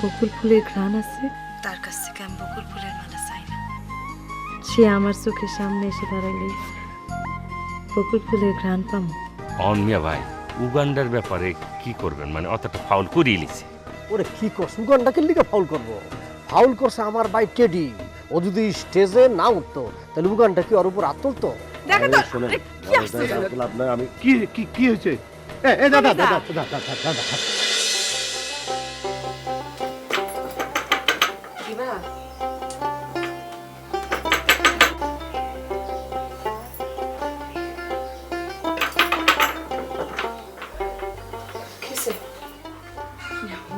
বকুল ফুলের ঘ্রাণ আছে তার কাছ থেকে আমি বকুল ফুলের মালা চাই না। সে আমার চোখের সামনে এসে দাঁড়াইলে বকুল ফুলের ঘ্রাণ পামো। অন মিয়া ভাই উগান্ডার ব্যাপারে কি করবেন? মানে অতটা ফাউল করিয়ে লিছে ওরে কি করছ? উগান্ডাকে লিগে ফাউল করব? ফাউল করছে আমার ভাই টেডি ও যদি স্টেজে না উঠতো তাহলে উগান্ডা কি ওর উপর তুলতো দেখো তো কি আসছে আমি কি কি কি হয়েছে? এ এ দাদা দাদা দাদা দাদা দাদা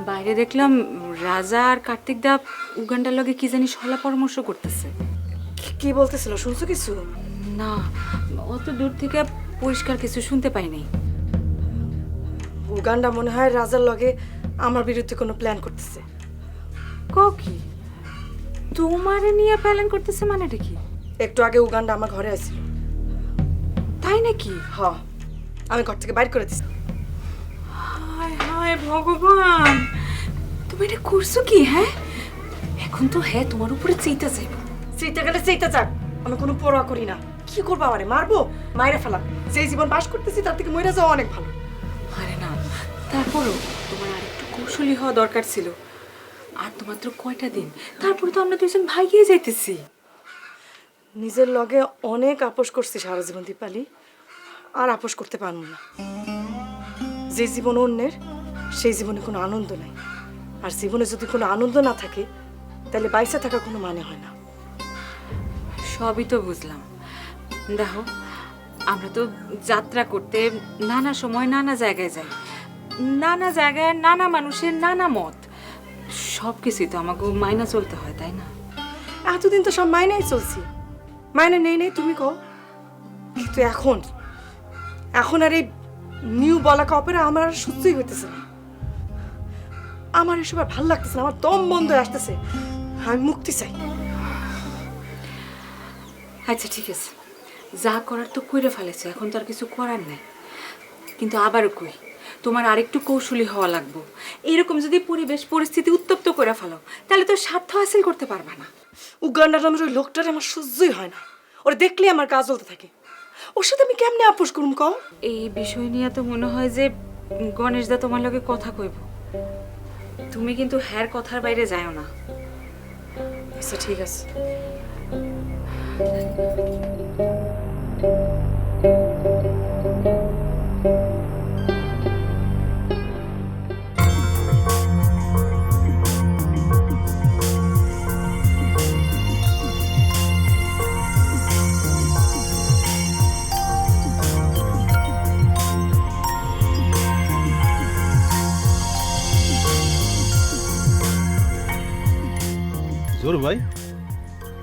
বাইরে দেখলাম রাজা আর কার্তিক দা উগান্ডার লগে কি জানি সলা পরামর্শ করতেছে। কি- বলতেছিল? শুনছো কিছু? না অত দূর থেকে পরিষ্কার কিছু শুনতে পাই নাই। উগান্ডা মনে হয় রাজার লগে আমার বিরুদ্ধে কোনো প্ল্যান করতেছে। ক? তোমারে নিয়ে প্ল্যান করতেছে মানে কি? একটু আগে উগান্ডা আমার ঘরে আসছিল। তাই নাকি? হ আমি ঘর থেকে বাইর করে দিছি। হায় হায় ভগবান! তুমি এটা করছ কি হ্যাঁ? এখন তো হ্যাঁ তোমার উপরে চেইতে যাইব সেইটা গেলে সেইটা যাক, আমি কোনো পরোয়া করি না। কি করব আমারে? মারবো? মাইরে ফেলাম। যেই জীবন বাস করতেছি, তার থেকে মরে যাওয়া অনেক ভালো। তারপরও তোমার আরেকটু কৌশলী হওয়া দরকার ছিল। আর তো মাত্র কয়টা দিন। তারপরে তো আমরা দুজন ভাই গিয়ে যাইতেছি। নিজের লগে অনেক আপোষ করছি সারা জীবন, দীপালি। আর আপোষ করতে পারব না। যে জীবন অন্যের, সেই জীবনে কোনো আনন্দ নাই। আর জীবনে যদি কোনো আনন্দ না থাকে, তাহলে বাইসে থাকা কোনো মানে হয় না। সবই তো বুঝলাম। দেখো, আমরা তো যাত্রা করতে নানা সময় নানা জায়গায় যাই। নানা জায়গায় নানা মানুষের নানা মত। সব কিছুই তো আমাকে মাইনা চলতে হয় তাই না? এতদিন তো সব মাইনাই চলছি। মাইনে নেই নেই তুমি কও। কিন্তু এখন এখন আর এই নিউ বলাকা অপেরা আমার আর সহ্যই হইতেছে না। আমার এসব আর ভালো লাগতেছে না আমার দম বন্ধ হয়ে আসতেছে। আমি মুক্তি চাই। আচ্ছা ঠিক আছে। যা করার তো কইরে ফেলেছে এখন তো আর কিছু করার নেই। কিন্তু আবারও কই তোমার আরেকটু কৌশলী হওয়া লাগবো। এরকম যদি পরিবেশ পরিস্থিতি উত্তপ্ত করে ফেলো তাহলে তো স্বার্থ হাসিল করতে পারবা না। উগান্ডার নামের ওই লোকটারে আমার সহ্যই হয় না। ওরা দেখলে আমার কাজ জ্বলতে থাকে। ওর সাথে আমি কেমনে আপোষ করুম কও? এই বিষয় নিয়ে তো মনে হয় যে গণেশ দা তোমার লগে কথা কইব। তুমি কিন্তু হ্যার কথার বাইরে যাও না। আচ্ছা ঠিক আছে। জোর ভাই?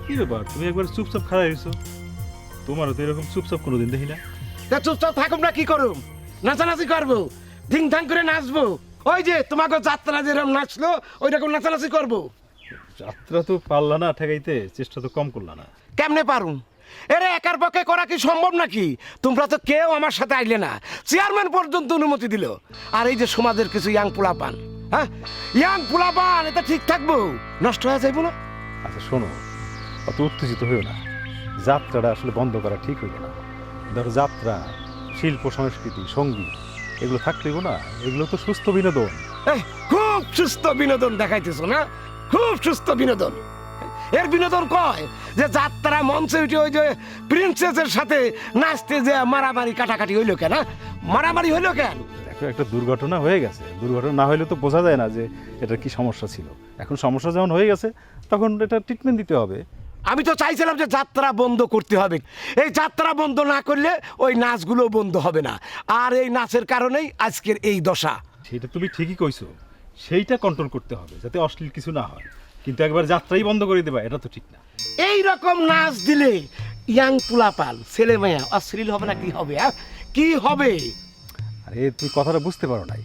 কি ব্যাপার? তুমি একবার চুপচাপ খাড়া হয়েছো। তোমারও তো এরকম চুপচাপ কোনোদিন দেখি না। তা চুপচাপ থাকুম না কি করুম? নাচানাচি করব ধিং ধাং করে নাচবো। ওই যে তোমাকে যাত্রা যেরকম নাচলো ওই রকম নাচানাচি করব। যাত্রা তো পারলা না ঠেকাইতে চেষ্টা তো কম করলা না। কেমনে পারুম? এরে একার পক্ষে করা কি সম্ভব নাকি? তোমরা তো কেউ আমার সাথে আইলে না। চেয়ারম্যান পর্যন্ত অনুমতি দিল। আর এই যে সমাজের কিছু ইয়াং পোলাপান হ্যাঁ? ইয়াং পোলাপান এটা ঠিক থাকব? নষ্ট হয়ে যাইবো না? আচ্ছা শোনো অত উত্তেজিত হইও না। যাত্রাটা আসলে বন্ধ করা ঠিক হইল না। ধরো যাত্রা শিল্প সংস্কৃতি সংগীত এগুলো থাকতেইব না। এগুলো তো সুস্থ বিনোদন। খুব সুস্থ বিনোদন দেখাইতেছ না? খুব সুস্থ বিনোদন। এর বিনোদন কয়? যে যাত্রা মঞ্চে উঠে ওই যে প্রিন্সেসের সাথে নাচতে যে মারামারি কাটাকাটি হইল কেন হ্যাঁ? মারামারি হইল কেন? দেখো একটা দুর্ঘটনা হয়ে গেছে। দুর্ঘটনা না হলে তো বোঝা যায় না যে এটা কি সমস্যা ছিল। এখন সমস্যা যেমন হয়ে গেছে তখন এটা ট্রিটমেন্ট দিতে হবে। আমি তো চাইছিলাম যে যাত্রা বন্ধ করতে হবে। এই যাত্রা বন্ধ না করলে ওই নাচগুলো বন্ধ হবে না। আর এই নাচের কারণেই আজকের এই দশা। সেটা তুমি ঠিকই কইছো। সেইটা কন্ট্রোল করতে হবে যাতে অশ্লীল কিছু না হয়। কিন্তু একবার যাত্রাই বন্ধ করে দেবা এটা তো ঠিক না। এই রকম নাচ দিলে ইয়াং পুলাপাল ছেলে মেয়া অশ্লীল হবে না কি হবে হ্যাঁ? কি হবে? আরে তুই কথাটা বুঝতে পারো নাই।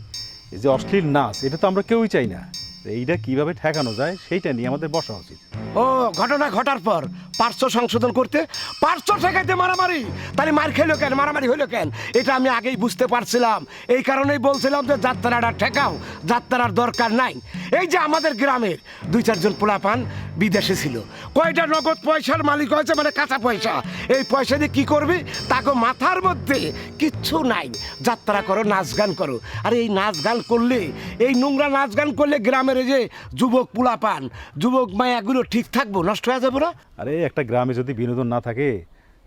এই যে অশ্লীল নাচ এটা তো আমরা কেউই চাই না। এইটা কীভাবে ঠেকানো যায় সেইটা নিয়ে আমাদের বসা উচিত। ও, ঘটনা ঘটার পর পার্শ্ব সংশোধন করতে, পার্শ্ব ঠেকাইতে মারামারি? তাহলে মার খেলো কেন? মারামারি হলো কেন? এটা আমি আগেই বুঝতে পারছিলাম। এই কারণেই বলছিলাম যে যাত্রাটা ঠেকাও, যাত্রার দরকার নাই। এই যে আমাদের গ্রামের দুই চারজন পোলাপান বিদেশে ছিল। কয়টা নগদ পয়সার মালিক হয়েছে? মানে কাঁচা পয়সা। এই পয়সা দিয়ে কি করবি? তাকে মাথার মধ্যে কিচ্ছু নাই। যাত্রা করো, নাচ গান করো। আর এই নাচ গান করলে, এই নোংরা নাচ গান করলে গ্রামের এই যে যুবক পোলাপান যুবক মায়াগুলো ঠিক থাকব নষ্ট হয়ে যাব না? আরে একটা গ্রামে যদি বিনোদন না থাকে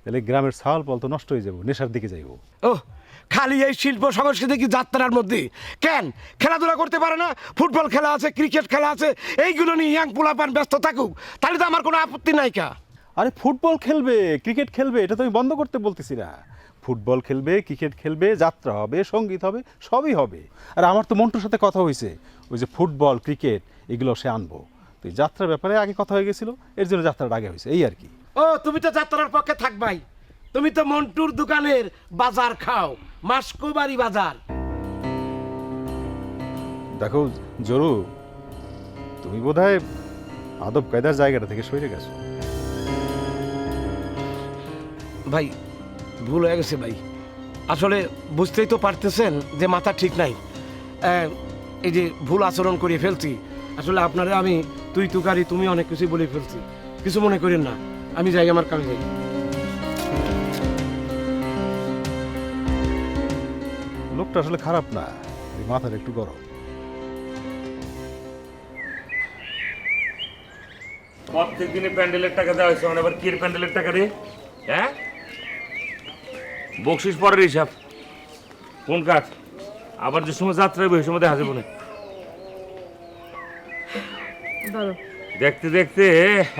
তাহলে গ্রামের ছাল পল তো নষ্ট হয়ে যাব নেশার দিকে যাইবো। ও খালি এই শিল্প সংস্কৃতি কি যাত্রার মধ্যে? কেন? খেলাধুলা করতে পারে না? ফুটবল খেলা আছে ক্রিকেট খেলা আছে এইগুলো নিয়ে ইয়াং পোলাপান ব্যস্ত থাকুক তাহলে তো আমার কোনো আপত্তি নাই কা। আরে ফুটবল খেলবে ক্রিকেট খেলবে এটা তো আমি বন্ধ করতে বলতেছি না। ফুটবল খেলবে ক্রিকেট খেলবে যাত্রা হবে সংগীত হবে সবই হবে। আর আমার তো মন্টুর সাথে কথা হয়েছে ওই যে ফুটবল ক্রিকেট এগুলো সে আনব। তো যাত্রার ব্যাপারে আগে কথা হয়ে গেছিল এর জন্য যাত্রাটা আগে হয়েছে এই আর কি। ও তুমি তো যাত্রার পক্ষে থাকবাই। তুমি তো মন্টুর দোকানের বাজার খাও মাসকোবাড়ি বাজার। দেখো জরু তুমি বোধহয় আদব কায়দার জায়গাটা থেকে সরে গেছো। ভাই ভুল হয়ে গেছে ভাই। আসলে বুঝতেই তো পারতেছেন যে মাথা ঠিক নাই। এই যে ভুল আচরণ করে ফেলছি আসলে আপনারা আমি তুই তুকারি তুমি অনেক কিছুই বলে ফেলছি। কিছু মনে করেন না আমি যাই আমার কাজে। যাই লোকটা আসলে খারাপ না মাথাটা একটু গরম। প্রত্যেক দিনে প্যান্ডেলের টাকা দেওয়া হয়েছে মানে আবার কি প্যান্ডেলের টাকা রে? হ্যাঁ? বকশিস পরের হিসাব। কোন কাজ? আবার যে সময় যাত্রা হবে ওই সময় দেখা যাব না। দেখতে দেখতে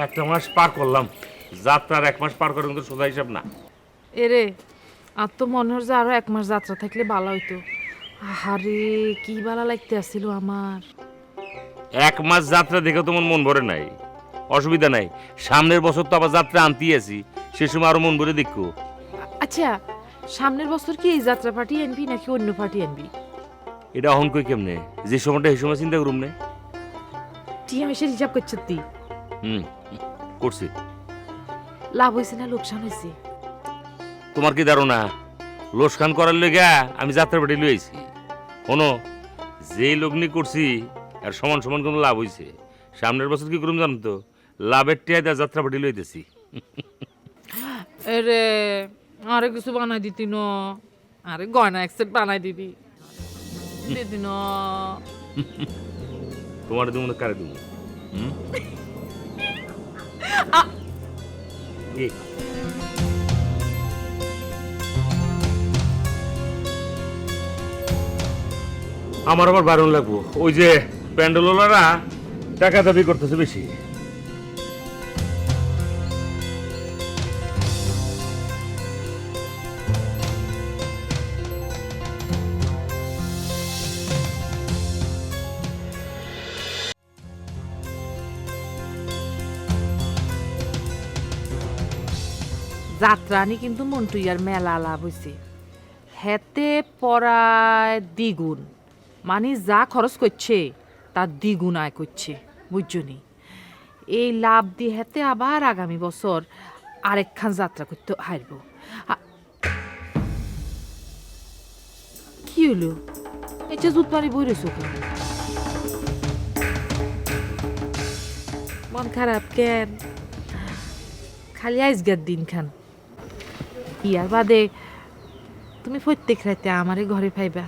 একটা মাস পার করলাম। যাত্রার এক মাস পার করার কিন্তু সোজা হিসাব না। এরে আর তো মনে হয় যে আরও এক মাস যাত্রা থাকলে ভালো হইতো। আহারে কি ভালো লাগতে আসছিল আমার। এক মাস যাত্রা দেখে তোমার মন ভরে নাই। অসুবিধা নাই। সামনের বছর তো আবার যাত্রা আনতেই আছি। সে সময় আরও মন ভরে দেখো। আচ্ছা সামনের বছর কি এই যাত্রা পার্টি আনবি নাকি অন্য পার্টি আনবি এটা অহন কই কেমনে? যে সময়টা এই সময় চিন্তা করুম নে। টিএম এসে হিসাব করছে তুই হুম করছি। লাভ হয়েছে না লোকসান হয়েছে তোমার কি ধারণা? লোকসান করার লেগা আমি যাত্রা পাটি লইছি শোনো যে লগ্নি করছি আর সমান সমান কোনো লাভ হইছে। সামনের বছর কি করুম জানো তো? লাভের টিয়া দেওয়া যাত্রা পার্টি লইতেছি। এরে আরে কিছু বানাই দিতি ন। আরে গয়না এক সেট বানাই দিবি দিদি ন। তোমার তুমি কারে তুমি কি? আমার আবার বারণ লাগবো। ওই যে প্যান্ডেলওয়ালারা টাকা দাবি করতেছে বেশি। যাত্রা আনি কিন্তু মন্টুইয়ার মেলা লাভ হয়েছে হেতে পড়ায় দ্বিগুণ। মানে যা খরচ করছে তার দ্বিগুণ আয় করছে বুঝছনি এই লাভ দিয়ে হেতে আবার আগামী বছর আরেকখান যাত্রা করতে হারব কি হলো? এটা জুত মারি বই রয়েছ মন খারাপ কেন? খালি আইসগার দিন খান ইয়ার বাদে? তুমি প্রত্যেক রাতে আমারে ঘরে পাইবা।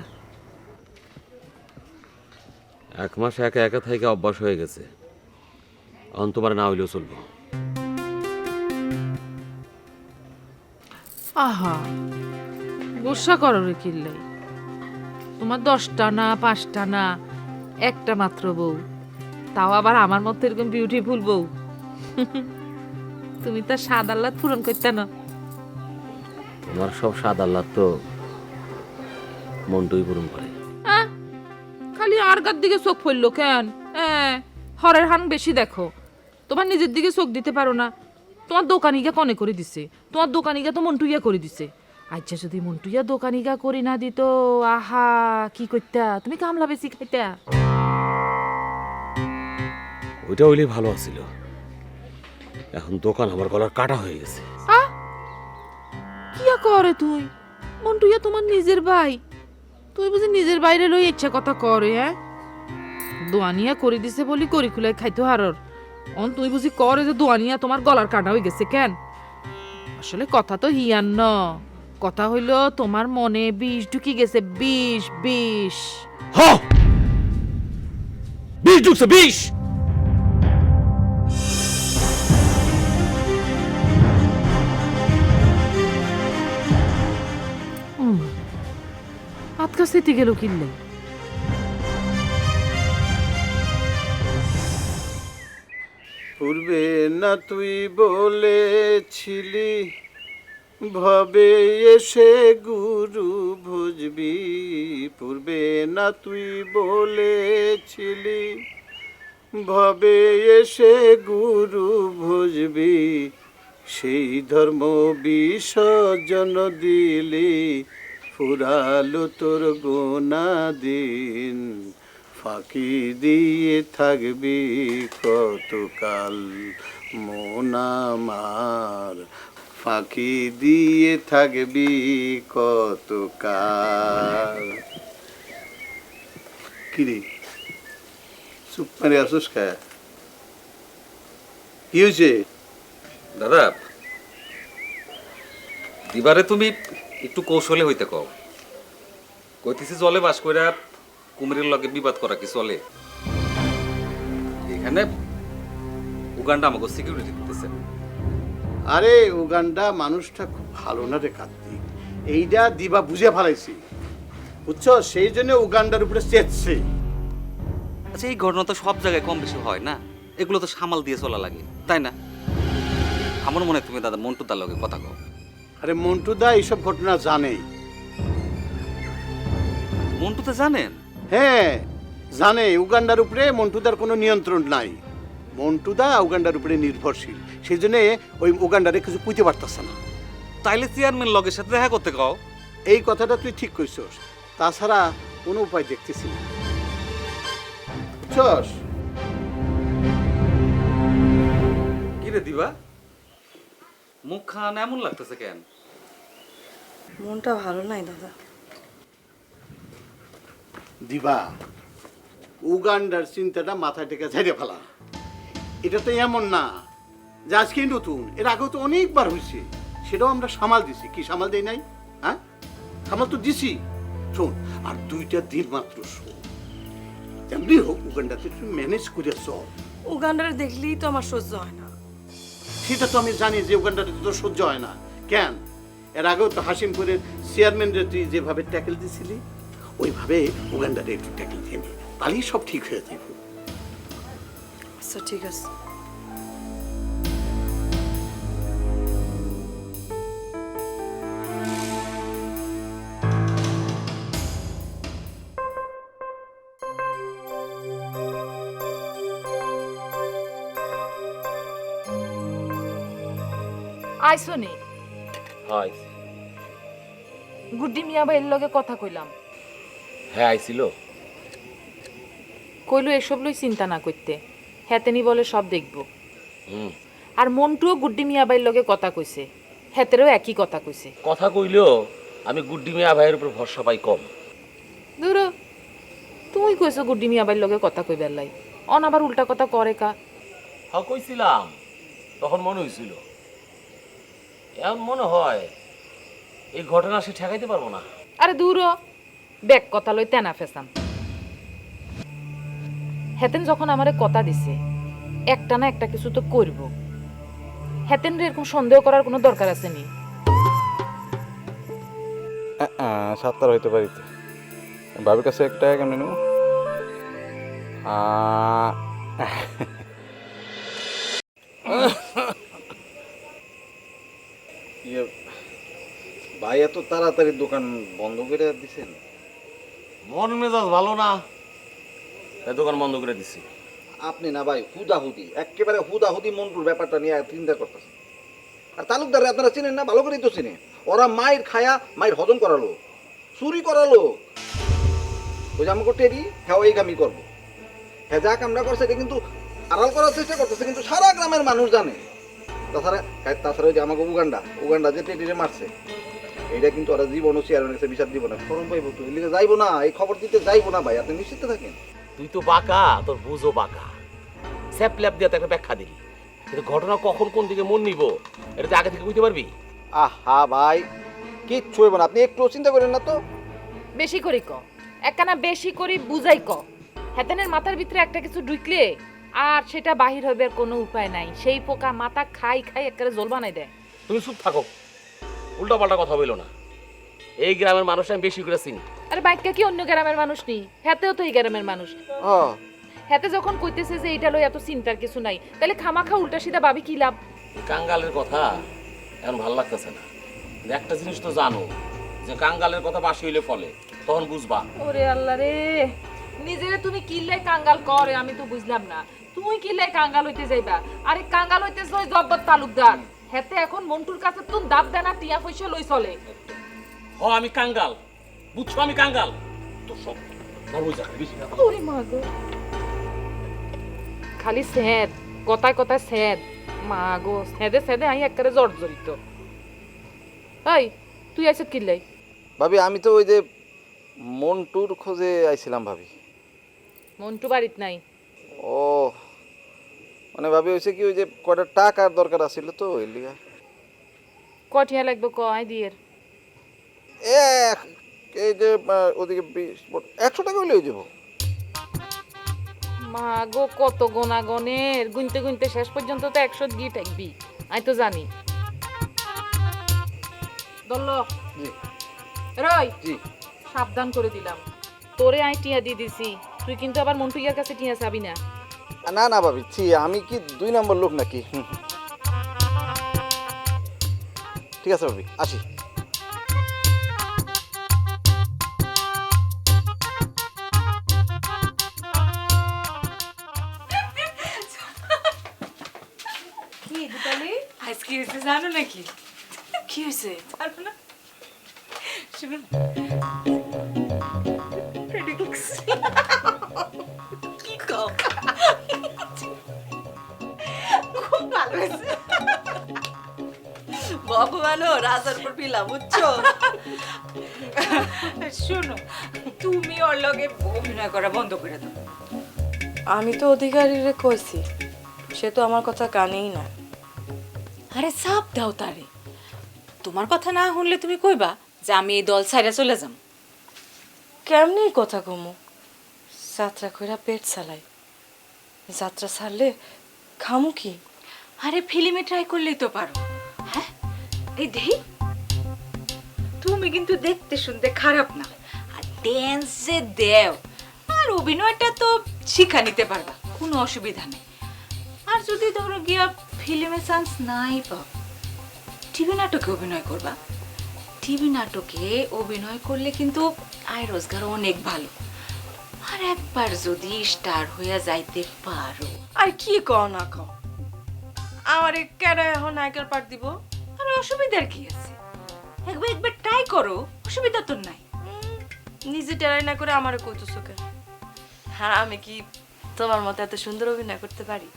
এক মাস একা একা থেকে অভ্যাস হয়ে গেছে। এখন তোমার না হইলেও চলবো। আহা গোসা করো রে কিল্লাই তোমার দশটা না পাঁচটা না একটা মাত্র বউ। তাও আবার আমার মতো এরকম বিউটিফুল বউ। তুমি তার স্বাদ আল্লাহ পূরণ করতে না। তোমার সব স্বাদ আল্লাহ তো মনটুই পূরণ করে। খালি আরগার দিকে চোখ পড়ল কেন? হ্যাঁ হরের হান বেশি দেখো। তোমার নিজের দিকে চোখ দিতে পারো না। তোমার দোকানিকা কনে করে দিছে? তোমার দোকানিকা তো মন্টুইয়া করে দিছে। আচ্ছা যদি মন্টুইয়া দোকানিকা করে না দিত আহা কি করতা তুমি কামলা বেশি খাইতা। ওইটা হইলেই ভালো আছিল। এখন দোকান আমার গলার কাটা হয়ে গেছে। কিয়া করে তুই? মন্টু ইয়া তোমার নিজের ভাই। তুই বুঝি নিজের বাইরে লই ইচ্ছা কথা করে হ্যাঁ? দোয়ানিয়া করে দিছে বলি করি খুলে খাইতে হারর। অন, তুই বুঝি করে যে দোয়ানিয়া তোমার গলার কাটা হয়ে গেছে কেন? আসলে কথা তো হিয়ান ন। কথা হইল তোমার মনে বিষ ঢুকি গেছে, বিষ বিষ। হ! বিষ ঢুকছে, বিষ! আতকা সেতে গেল কিনলে পূর্বে না তুই বলেছিলি, ভবে এসে গুরু ভুজবি। পূর্বে না তুই বলেছিলি, ভবে এসে গুরু ভুজবি। সেই ধর্ম বিসর্জন দিলি ফুরালো তোর গোনা দিন, ফাঁকি দিয়ে থাকবি কতকাল? মন আমার ফাঁকি দিয়ে থাকবি কতকাল? কিরে? চুপ মারে আসুস খা কি হয়েছে দাদা, দিবারে তুমি একটু কৌশলে হইতে কও। কইতেছি জলে বাস কইরা কুমিরের লগে বিবাদ করা কি চলে? এখানে উগান্ডা আমাকে সিকিউরিটি দিতেছে। আরে উগান্ডা মানুষটা খুব ভালো না রে কার্তিক। এইটা দিবা বুঝে ফেলাইছি। বুঝছ? সেই জন্য উগান্ডার উপরে চেতছে আচ্ছা এই ঘটনা তো সব জায়গায় কম বেশি হয় না? এগুলো তো সামাল দিয়ে চলা লাগে তাই না? আমার মনে হয় তুমি দাদা মন্টু তার লগে কথা কও। আরে মন্টুদা এইসব ঘটনা জানেই। মন্টু তো জানেন? হ্যাঁ জানে উগান্ডার উপরে মন্টুদার কোনো নিয়ন্ত্রণ নাই। মন্টুদা উগান্ডার উপরে নির্ভরশীল। সেই জন্য ওই উগান্ডারে কিছু পুঁতে পারতেছে না। তাইলে চেয়ারম্যান লগের সাথে দেখা করতে কও। এই কথাটা তুই ঠিক কইছস। তাছাড়া কোনো উপায় দেখতেছি না। বুঝছস? কি রে দিবা? মুখ খান এমন লাগতেছে কেন? মনটা ভালো নাই দাদা। দিবা উগান্ডার চিন্তাটা মাথায় থেকে ঝেড়ে ফেলা। এটা তো এমন না যে আজকেই নতুন এর আগেও তো অনেকবার হয়েছে। সেটাও আমরা সামাল দিছি। কি সামাল দেই নাই? হ্যাঁ? সামাল তো দিছি। শোন আর দুইটা দিন মাত্র শোন। যেমনি হোক উগান্ডাতে একটু ম্যানেজ করে চল উগান্ডারে দেখলেই তো আমার সহ্য হয় না। সেটা তো আমি জানি যে উগান্ডাতে তো সহ্য হয় না। কেন? এর আগেও তো হাসিমপুরের চেয়ারম্যান তুই যেভাবে ট্যাকেল দিছিলি, ওইভাবে উগান্ডারে একটু ট্যাকেল দিয়ে নি। তাহলেই সব ঠিক হয়ে যাবে আচ্ছা ঠিক আছে। আইসো নি হয় গুড্ডি মিয়া ভাইয়ের লগে কথা কইলাম। হ্যাঁ আইছিল। কইলো এসব লই চিন্তা না করতে। হেতেনি বলে সব দেখব। হুম। আর মন্টুও গুড্ডি মিয়া ভাইয়ের লগে কথা কইছে। হেতেরও একই কথা কইছে। কথা কইলেও আমি গুড্ডি মিয়া ভাইয়ের উপর ভরসা পাই কম। দূর তুই কইছো গুড্ডি মিয়া ভাইয়ের লগে কথা কইবার লাই। অন আবার উল্টা কথা করে কা। হ্যাঁ কইছিলাম। তখন মনে হয়েছিল এমন মনে হয় এই ঘটনা সে ঠেকাইতে পারব না। আরে দূর ব্যাক কথা লই তেনা ফেসাম। হেতেন যখন আমারে কথা দিছে একটা না একটা কিছু তো করব। হেতেন রে এরকম সন্দেহ করার কোনো দরকার আছে নি? সাতটার হইতে পারি তো। বাবির কাছে একটা কেমন নেব ইয়ে, ভাই এত তাড়াতাড়ি দোকান বন্ধ করে দিছেন? মন মেজাজ ভালো না? তাই দোকান বন্ধ করে দিছি। আপনি না ভাই হুদাহুদি একেবারে হুদাহুদি মন্টুর ব্যাপারটা নিয়ে চিন্তা করতেছেন। আর তালুকদারে আপনারা চিনেন না? ভালো করেই তো চিনে। ওরা মায়ের খায়া মায়ের হজম করালো চুরি করালো। ওই যে আমাকে টেরি হ্যাঁ এই কামই করব। হ্যাঁ যা কামটা করছে এটা কিন্তু আড়াল করার চেষ্টা করতেছে কিন্তু সারা গ্রামের মানুষ জানে। তাছাড়া তাছাড়া ওই যে আমাকে উগান্ডা উগান্ডা যে টেটিরে মারছে। এইটা কিন্তু ওরা জীবনও চেয়ারম্যানের কাছে বিচার দিব না। ফরম পাইবো তো। এলিগে যাইবো না। এই খবর দিতে যাইবো না ভাই। আপনি নিশ্চিত থাকেন? তুই তো বাঁকা। তোর বুঝো বাঁকা। স্যাপ ল্যাপ দিয়ে তো একটা ব্যাখ্যা দিলি। কিন্তু ঘটনা কখন কোন দিকে মন নিব এটা তুই আগে থেকে বুঝতে পারবি? আহা ভাই কিচ্ছু হইব না। আপনি একটু চিন্তা করেন না তো। বেশি করি ক। একখানা বেশি করি বুঝাই ক। হেতেনের মাথার ভিতরে একটা কিছু ঢুকলে আর সেটা বাহির হবে কোনো উপায় নাই। সেই পোকা মাথা খাই খাই একেবারে জল বানাই দেয়। তুমি চুপ থাকো। উল্টা পাল্টা কথা বলো না। এই গ্রামের মানুষ আমি বেশি করে চিনি। আরে বাইকটা কি অন্য গ্রামের মানুষ নেই হেতেও তো এই গ্রামের মানুষ। হ্যাঁ। হেতে যখন কইতেছে যে এইটা লই এত চিন্তার কিছু নাই তাহলে খামাখা উল্টা সিধা ভাবি কি লাভ? কাঙ্গালের কথা এখন ভালো লাগতেছে না। একটা জিনিস তো জানো যে কাঙ্গালের কথা বাসি হইলে ফলে তখন বুঝবা। ওরে আল্লাহ রে নিজেরে তুমি কিল্লাই কাঙ্গাল করে আমি তো বুঝলাম না। তুই কিল্লাই কাঙ্গাল হইতে যাইবা? আরে কাঙ্গাল হইতে ওই জব্বত তালুকদার। হেতে এখন মন্টুর কাছে তুন দাব দেনা টিয়া পয়সা লই চলে। হ আমি কাঙ্গাল। বুঝছ আমি কাঙ্গাল? তো সব ধর্ম যাবে বেশি কথা ওরে মা গো। খালি স্যাদ কথায় কথায় স্যাদ। মা গো স্যাদে স্যাদে আই একেবারে জর্জরিত। এই তুই আইসে কিল্লাই ভাবি আমি তো ওই যে মন্টুর খোঁজে আইছিলাম ভাবি। মন্টু বাড়িত নাই। ও মানে ভাবি হয়েছে কি ওই যে কয়টা টাকার দরকার আছিল তো ওই লিগা। কঠিয়া লাগবে ক আই দিয়ের এক এই যে আহ, ওদিকে বিশ একশো টাকা হইলে হয়ে যাব। মা গো কত গোনাগনের গুনতে গুনতে শেষ পর্যন্ত তো একশো গিয়ে থাকবি আমি তো জানি। দল্ল। জি। রই। জি। সাবধান করে দিলাম। তোরে আই টিয়া দিয়ে দিছি। তুই কিন্তু আবার মন্টু ইয়ার কাছে টিয়া চাবি না। না না ভাবি ছি আমি কি দুই নম্বর লোক নাকি। ঠিক আছে ভাবি আসি। কি দীপালি আজ কি হয়েছে জানো নাকি? কি হয়েছে? জানো না? শুনুন। হয়েছে ভগবানও রাজার পর পিলা বুঝছ? শোনো তুমি ওর লগে অভিনয় করা বন্ধ করে দাও। আমি তো অধিকারীরে কইছি সে তো আমার কথা কানেই না। আরে সাপ দাও তারে। তোমার কথা না শুনলে তুমি কইবা যে আমি এই দল ছাইরা চলে যাম। কেমনি কথা কমু? যাত্রা কইরা পেট চালাই যাত্রা ছাড়লে খামু কি? আরে ফিল্মে ট্রাই করলেই তো পারো। হ্যাঁ? এই তুমি কিন্তু দেখতে শুনতে খারাপ না। আর ড্যান্স যে দেও। আর অভিনয়টা তো শিখা নিতে পারবা, কোনো অসুবিধা নেই। আর যদি ধরো গিয়া ফিল্মে চান্স নাই পাও টিভি নাটকে অভিনয় করবা। টিভি নাটকে অভিনয় করলে কিন্তু আয় রোজগার অনেক ভালো। আর একবার যদি স্টার হইয়া যাইতে পারো। আর কি কও না কও? আমার কেন এখন নায়কের পাঠ দিব? আর অসুবিধার কি আছে? একবার একবার ট্রাই করো অসুবিধা তো নাই। নিজে টেরাই না করে আমারে কইতেছো কেন? হ্যাঁ আমি কি তোমার মতো এত সুন্দর অভিনয় করতে পারি?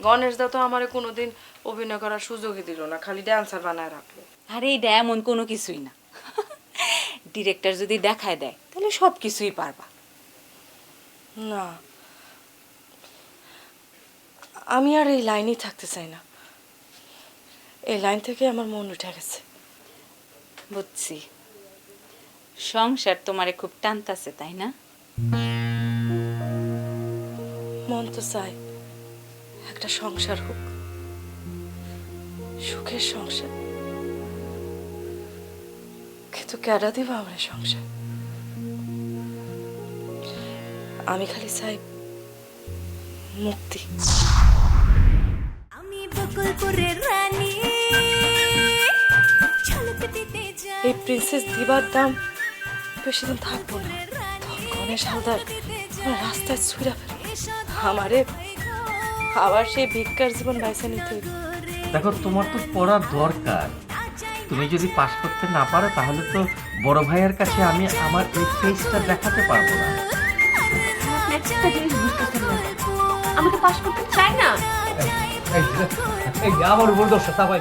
গণেশ দা তো আমারে কোনোদিন অভিনয় করার সুযোগই দিল না খালি ড্যান্সার বানায় রাখল। আরে এটা এমন কোনো কিছুই না। ডিরেক্টর যদি দেখায় দেয় তাহলে সব কিছুই পারবা। না। আমি আর এই লাইনেই থাকতে চাই না। এই লাইন থেকে আমার মন উঠে গেছে। বুঝছি। সংসার তোমারে খুব টানতাছে তাই না? মন তো চাই একটা সংসার হোক। সুখের সংসার। কিন্তু কেডা দিব আমার সংসার? আমি খালি চাই মুক্তি। বকুলপুরের রানী। এই প্রিন্সেস দিবার দাম বেশি দিন থাকব না। গণেশ হালদার রাস্তায় ছুঁড়া ফেলে। আমারে আবার সেই ভিক্ষার জীবন বাইসে নিতে দেখো তোমার তো পড়ার দরকার। তুমি যদি পাশ করতে না পারো তাহলে তো বড় ভাইয়ের কাছে আমি আমার এই ফেসটা দেখাতে পারব না। একটা জিনিস আমাকে পাশ করতে চায় না। এই আমার উপর দোষ তা ভাই